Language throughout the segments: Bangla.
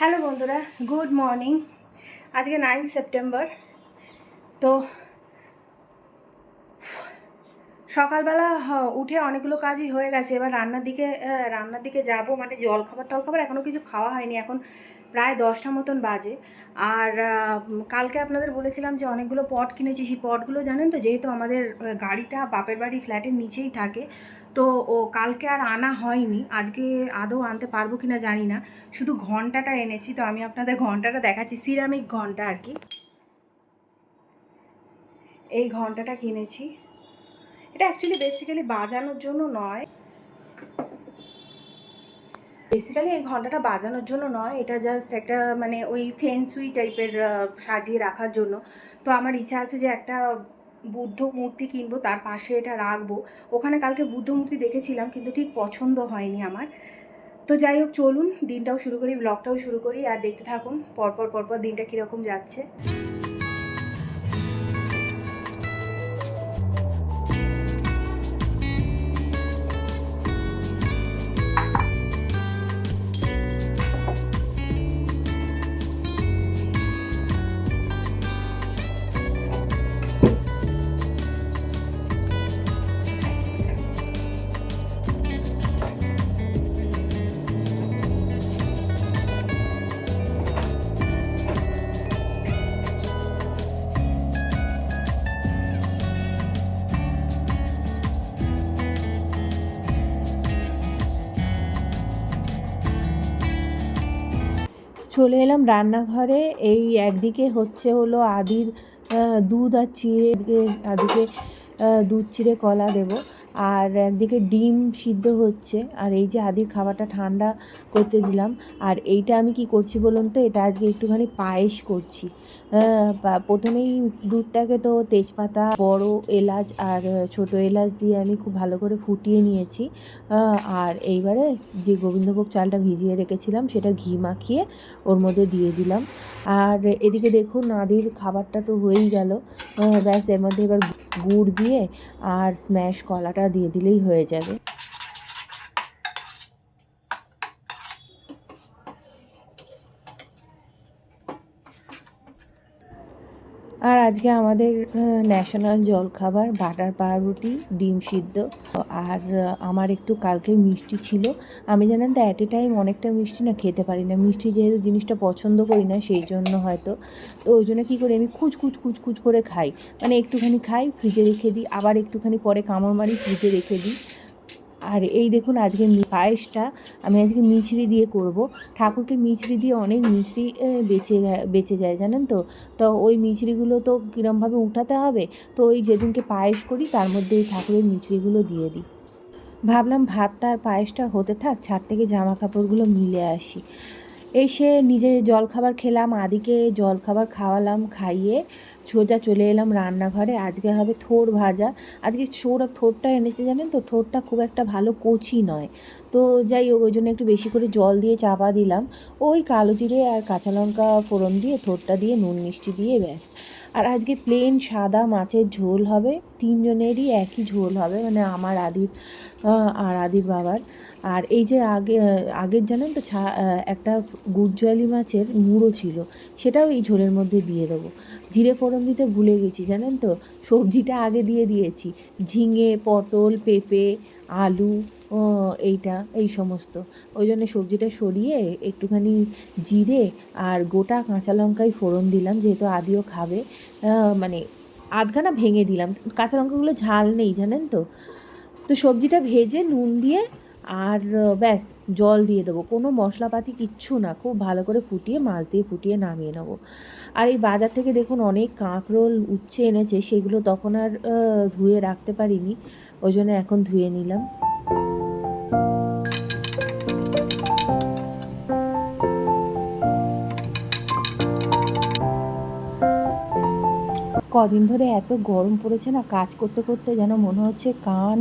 হ্যালো বন্ধুরা, গুড মর্নিং। আজকে নাইন সেপ্টেম্বর। তো সকালবেলা উঠে অনেকগুলো কাজই হয়ে গেছে। এবার রান্নার দিকে রান্নার দিকে যাব। মানে জল খাবার টল খাবার এখনও কিছু খাওয়া হয়নি। এখন প্রায় দশটা মতন বাজে। আর কালকে আপনাদের বলেছিলাম যে অনেকগুলো পট কিনেছি। সেই পটগুলো জানেন তো? যেহেতু আমাদের গাড়িটা বাপের বাড়ি ফ্ল্যাটের নিচেই থাকে। তো, ও কালকে আর আনা হয়নি। আজকে আদৌ আনতে পারব কি না জানি না। শুধু ঘন্টাটা এনেছি। তো আমি আপনাদের ঘন্টাটা দেখাচ্ছি। সিরামিক ঘণ্টা আর কি। এই ঘন্টাটা কিনেছি। এটা অ্যাকচুয়ালি বেসিক্যালি বাজানোর জন্য নয়। বেসিক্যালি এই ঘন্টাটা বাজানোর জন্য নয়, এটা জাস্ট একটা মানে ওই ফেন্সুই টাইপের সাজিয়ে রাখার জন্য। তো আমার ইচ্ছা আছে যে একটা বুদ্ধ মূর্তি কিনবো, তার পাশে এটা রাখব। ওখানে কালকে বুদ্ধ মূর্তি দেখেছিলাম, কিন্তু ঠিক পছন্দ হয়নি আমার। তো যাই হোক, চলুন, দিনটাও শুরু করি ব্লগটাও শুরু করি, আর দেখতে থাকুন, পরপর পরপর দিনটা কীরকম যাচ্ছে। চলে এলাম রান্নাঘরে। এই একদিকে হচ্ছে হলো আদির দুধ আর চিড়ে আদিকে দুধ চিড়ে কলা দেব। আর একদিকে ডিম সিদ্ধ হচ্ছে। আর এই যে আদির খাবারটা ঠান্ডা করতে দিলাম। আর এইটা আমি কি করছি বলুন তো? এটা আজকে একটুখানি পায়েস করছি। প্রথমেই দুধটাকে তো তেজপাতা, বড় এলাচ আর ছোট এলাচ দিয়ে আমি খুব ভালো করে ফুটিয়ে নিয়েছি। আর এইবারে যে গোবিন্দভোগ চালটা ভিজিয়ে রেখেছিলাম, সেটা ঘি মাখিয়ে ওর মধ্যে দিয়ে দিলাম। আর এদিকে দেখুন নাদির খাবারটা তো হয়েই গেল। ব্যাস, এর মধ্যে এবার গুড় দিয়ে আর স্ম্যাশ কলাটা দিয়ে দিলেই হয়ে যাবে। আর আজকে আমাদের ন্যাশনাল জলখাবার বাটার পাউরুটি ডিম সিদ্ধ। আর আমার একটু কালকের মিষ্টি ছিল। আমি জানেন তো অ্যাট এ টাইম অনেকটা মিষ্টি না খেতে পারি না। মিষ্টি যেহেতু জিনিসটা পছন্দ করি না, সেই জন্য হয়তো। তো ওই জন্য কী করি, আমি কুচ কুচ কুচ কুচ করে খাই। মানে একটুখানি খাই ফ্রিজে রেখে দিই। আবার একটুখানি পরে কামড় মারি ফ্রিজে রেখে দিই। আর এই দেখুন আজকে পায়েসটা আমি আজকে মিছরি দিয়ে করব। ঠাকুরকে মিছরি দিয়ে অনেক মিছরি বেঁচে বেঁচে যায়, জানেন তো? তো ওই মিছরিগুলো তো কীরমভাবে উঠাতে হবে? তো ওই যেদিনকে পায়েস করি তার মধ্যে এই ঠাকুরের মিছরিগুলো দিয়ে দিই। ভাবলাম ভাতটা আর পায়েসটা হতে থাক, ছাদ থেকে জামা কাপড়গুলো মিলে আসি। এসে নিজে জলখাবার খেলাম, আদিকে জলখাবার খাওয়ালাম, খাইয়ে সোজা চলে এলাম রান্নাঘরে। আজকে হবে থোর ভাজা। আজকে ছোর থোরটা এনেছে জানেন তো? থোরটা খুব একটা ভালো কচি নয়। তো যাই হোক, ওই জন্য একটু বেশি করে জল দিয়ে চাপা দিলাম। ওই কালো জিরে আর কাঁচা লঙ্কা ফোড়ন দিয়ে, থোরটা দিয়ে, নুন মিষ্টি দিয়ে ব্যাস। আর আজকে প্লেন সাদা মাছের ঝোল হবে। তিনজনেরই একই ঝোল হবে মানে আমার আদির আর আদির বাবার। আর এই যে আগে, আগের জানেন তো, ছা একটা গুজ্জোয়ালি মাছের মুড়ো ছিল, সেটাও এই ঝোলের মধ্যে দিয়ে দেবো। জিরে ফোড়ন দিতে ভুলে গেছি, জানেন তো? সবজিটা আগে দিয়ে দিয়েছি। ঝিঙে, পটল, পেঁপে, আলু এইটা, এই সমস্ত। ওই জন্য সবজিটা সরিয়ে একটুখানি জিরে আর গোটা কাঁচা লঙ্কাই ফোড়ন দিলাম, যেহেতু আদিও খাবে। মানে আধখানা ভেঙে দিলাম। কাঁচা লঙ্কাগুলো ঝাল নেই, জানেন তো? তো সবজিটা ভেজে নুন দিয়ে আর ব্যাস, জল দিয়ে দেবো। কোনো মশলাপাতি কিচ্ছু না, খুব ভালো করে ফুটিয়ে, মাছ দিয়ে ফুটিয়ে নামিয়ে নেব। আর এই বাজার থেকে দেখুন অনেক কাঁকরোল উচ্ছে এনেছে, সেগুলো তখন আর ধুয়ে রাখতে পারিনি। ওই জন্য এখন ধুয়ে নিলাম। কদিন ধরে এত গরম পড়েছে না, কাজ করতে করতে যেন মনে হচ্ছে কান,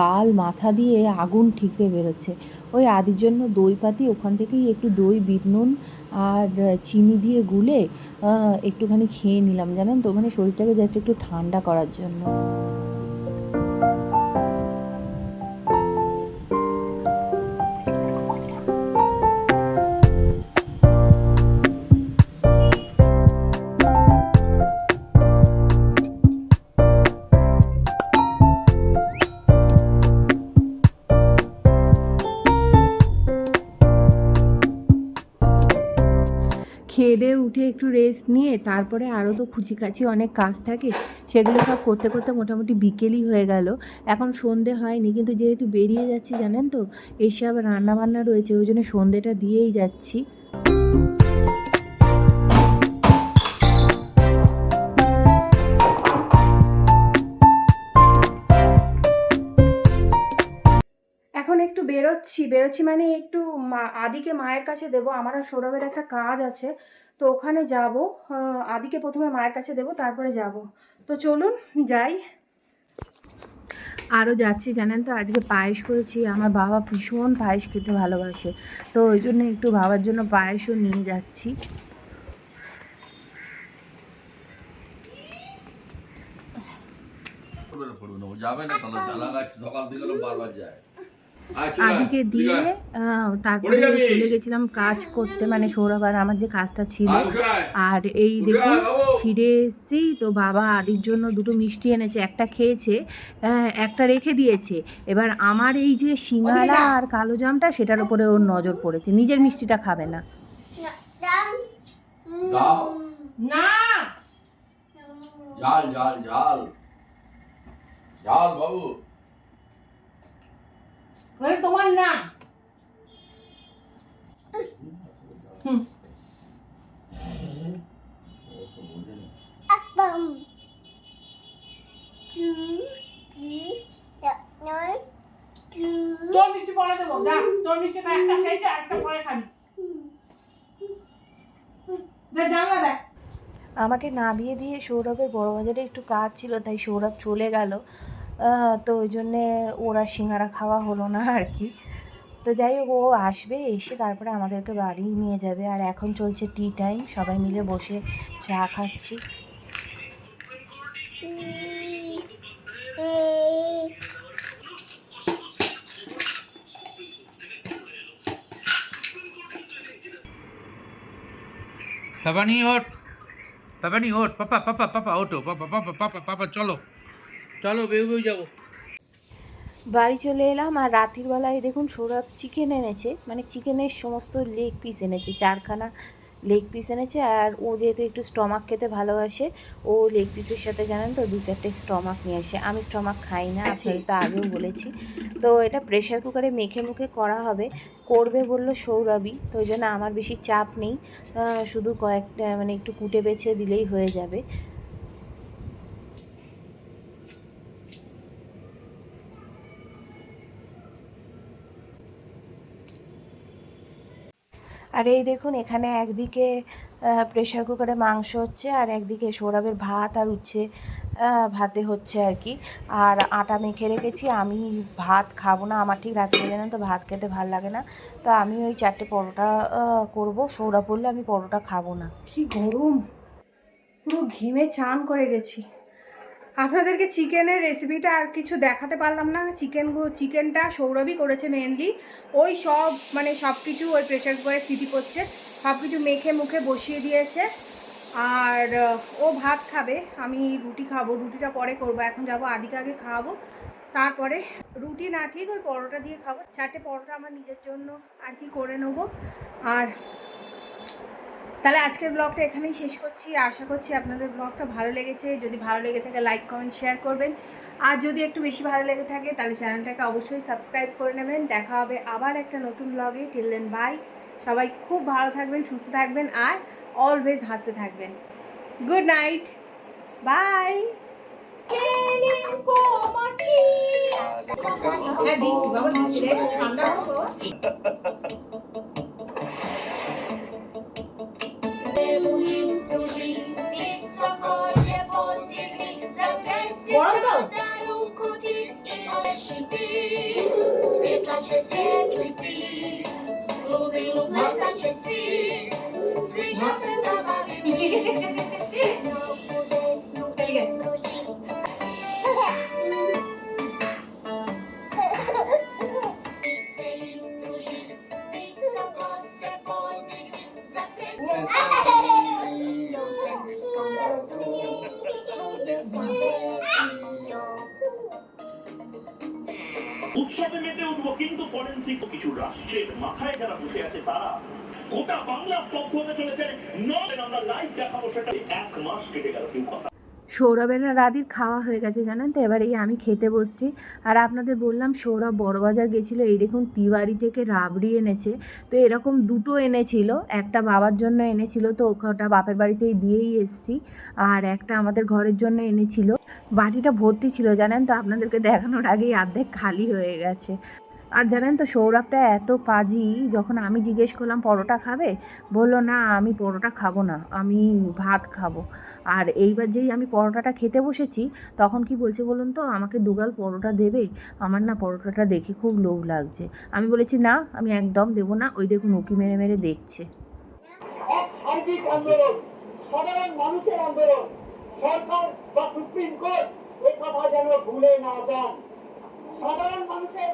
গাল, মাথা দিয়ে আগুন ঠিকরে বেরোচ্ছে। ওই আদির জন্য দই পাতি, ওখান থেকেই একটু দই, বিট নুন আর চিনি দিয়ে গুলে একটুখানি খেয়ে নিলাম, জানেন তো? মানে শরীরটাকে জাস্ট একটু ঠান্ডা করার জন্য। উঠে একটু রেস্ট নিয়ে তারপরে আরও তো খুচিকাচি অনেক কাজ থাকে, সেগুলো সব করতে করতে মোটামুটি বিকেলই হয়ে গেল। এখন সন্ধে হয়নি, কিন্তু যেহেতু বেরিয়ে যাচ্ছি জানেন তো, এসে আবার রান্নাবান্না রয়েছে, ওই জন্য সন্ধেটা দিয়েই যাচ্ছি। একটু বেরোচ্ছি বেরোচ্ছি মানে একটু মা, আদিকে মায়ের কাছে দেবো, আমার সৌরভের একটা কাজ আছে। তো ওখানে যাব। আদিকে প্রথমে মায়ের কাছে দেবো তারপরে যাব। তো চলুন যাই। আরও যাচ্ছি জানেন তো আজকে পায়েস করেছি। আমার বাবা ভীষণ পায়েস খেতে ভালোবাসে। তো ওই জন্য একটু বাবার জন্য পায়েসও নিয়ে যাচ্ছি। যাবে না তাহলে জ্বালা গাছ সকাল থেকে বারবার যায়। আদিকে দিয়ে তারপরে চলে গেছিলাম কাজ করতে মানে সৌরভ আর আমার যে কাজটা ছিল। আর এই দেখুন ফিরে এসেছি। তো বাবা আদির জন্য দুটো মিষ্টি এনেছে একটা খেয়েছে একটা রেখে দিয়েছে। এবার আমার এই যে সিঙ্গারা আর কালো জামটা সেটার উপরে ওর নজর পড়েছে। নিজের মিষ্টিটা খাবে না। না। জাল জাল জাল। জাল বাবু। ওটা তোমার না। ও তো বোঝে না। তোর মিষ্টি পরে দেবো যা তোর মিষ্টিটা একটা খেয়েছে একটা পরে খাবি। জানলা দেখ। আমাকে নামিয়ে দিয়ে সৌরভের বড়বাজারে একটু কাজ ছিল তাই সৌরভ চলে গেল। তো ওই জন্যে ওরা সিঙ্গারা খাওয়া হলো না আর কি। তো যাই হোক, ও আসবে, এসে তারপরে আমাদেরকে বাড়ি নিয়ে যাবে। আর এখন চলছে টি টাইম সবাই মিলে বসে চা খাচ্ছি। পাপানি ওঠ পাপানি ওঠ। পাপা পাপা পাপা, ওঠো। পাপা পাপা পাপা পাপা, চলো। চলো বেউ বেউ যাব। বাড়ি চলে এলাম আর রাতের বেলায় দেখুন সৌরভ চিকেন এনেছে মানে চিকেনের সমস্ত লেগ পিস এনেছে চারখানা লেগ পিস এনেছে আর ও যেহেতু একটু স্টমাক খেতে ভালোবাসে ও লেগ পিসের সাথে জানেন তো দু চারটে স্টমাক নিয়ে আসে। আমি স্টমাক খাই না আপনাদের তো আগেও বলেছি। তো এটা প্রেশার কুকারে মেখে মুখে করা হবে। করবে বলল সৌরভই তো ওই জন্য আমার বেশি চাপ নেই। শুধু কয়েকটা মানে একটু কুটে বেছে দিলেই হয়ে যাবে। আর এই দেখুন, এখানে একদিকে প্রেশার কুকারে মাংস হচ্ছে আর একদিকে সৌরভের ভাত আর উচ্ছে ভাতে হচ্ছে আর কি। আর আটা মেখে রেখেছি, আমি ভাত খাব না, আমার ঠিক রাত্রে জানেন তো, ভাত খেতে ভালো লাগে না। তো আমি ওই চারটে পরোটা করব, সৌরভ বললে আমি পরোটা খাব না। কি গরম! পুরো ঘেমে চান করে গেছি। আপনাদেরকে চিকেনের রেসিপিটা আর কিছু দেখাতে পারলাম না। চিকেন চিকেনটা সৌরভই করেছে মেনলি ওই সব মানে সব কিছু ওই প্রেশার কুকারে সিটি করছে। সব কিছু মেখে মুখে বসিয়ে দিয়েছে। আর ও ভাত খাবে। আমি রুটি খাব। রুটিটা পরে করব। এখন যাব আদিকে আগে খাওয়াবো। তারপরে রুটি না ঠিক, ওই পরোটা দিয়ে খাব। চারটে পরোটা আমার নিজের জন্য আর কি করে নেব। আর তাহলে আজকের ব্লগটা এখানেই শেষ করছি। আশা করছি আপনাদের ব্লগটা ভালো লেগেছে। যদি ভালো লেগে থাকে লাইক কমেন্ট শেয়ার করবেন। আর যদি একটু বেশি ভালো লেগে থাকে, তাহলে চ্যানেলটাকে অবশ্যই সাবস্ক্রাইব করে নেবেন। দেখা হবে আবার একটা নতুন ব্লগে টিল দেন বাই সবাই খুব ভালো থাকবেন, সুস্থ থাকবেন, আর অলওয়েজ হাসতে থাকবেন। গুড নাইট বাই ঠান্ডা перший ти, світлаче світлий ти, глубину плесаче світ, свій час не забавити. Науку десь, ну десь, дружі, উৎসবে মেতে উঠবো কিন্তু ফরেন্সিক কিছু রাষ্ট্রের মাথায় যারা বসে আছে তারা। গোটা বাংলা স্তব্ধ হতে চলেছে। আমরা লাইভ দেখাবো সেটা। এক মাস কেটে গেল কেউ কথা সৌরভের আর রাদির খাওয়া হয়ে গেছে, জানেন তো? এবার এই আমি খেতে বসছি। আর আপনাদের বললাম, সৌরভ বড়বাজার গেছিল, এই দেখুন তিওয়ারি থেকে রাবড়ি এনেছে। তো এরকম দুটো এনেছিল, একটা বাবার জন্য এনেছিল, তো ওটা বাপের বাড়িতেই দিয়েই এসছি। আর একটা আমাদের ঘরের জন্য এনেছিল। বাটিটা ভর্তি ছিল, জানেন তো? আপনাদেরকে দেখানোর আগেই অর্ধেক খালি হয়ে গেছে। আর জানেন তো সৌরভটা এত পাজি, যখন আমি জিজ্ঞেস করলাম, পরোটা খাবে? বলল, না, আমি পরোটা খাব না, আমি ভাত খাব। আর এইবার যেই আমি পরোটাটা খেতে বসেছি, তখন কি বলছে বলুন তো, আমাকে দুগাল পরোটা দেবে? আমার না পরোটাটা দেখে খুব লোভ লাগছে। আমি বলেছি, না, আমি একদম দেবো না। ওই দেখুন, উকি মেরে মেরে দেখছে। সাধারণ মানুষের আন্দোলন, সরকার বা সুপ্রিম কোর্ট কথা যেন ভুলে না যান। সাধারণ মানুষের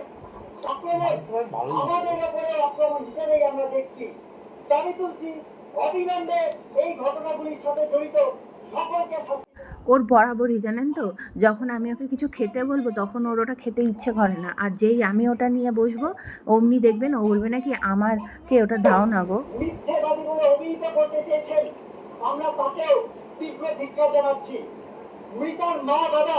আমাদের উপরে আক্রমণ হিসেবেই আমরা দেখছি দাবি তুলছি অবিলম্বে এই ঘটনাগুলির সাথে জড়িত সকলকে ওর বরাবরই, জানেন তো? যখন আমি ওকে কিছু খেতে বলব, তখন ওর ওটা খেতে ইচ্ছে করে না। আর যেই আমি ওটা নিয়ে বসবো, অমনি দেখবেন ও বলবে নাকি আমার কে ওটা দাও না গো। আমরা তাকেও তীব্র জানাচ্ছি মৃতার মা বাবা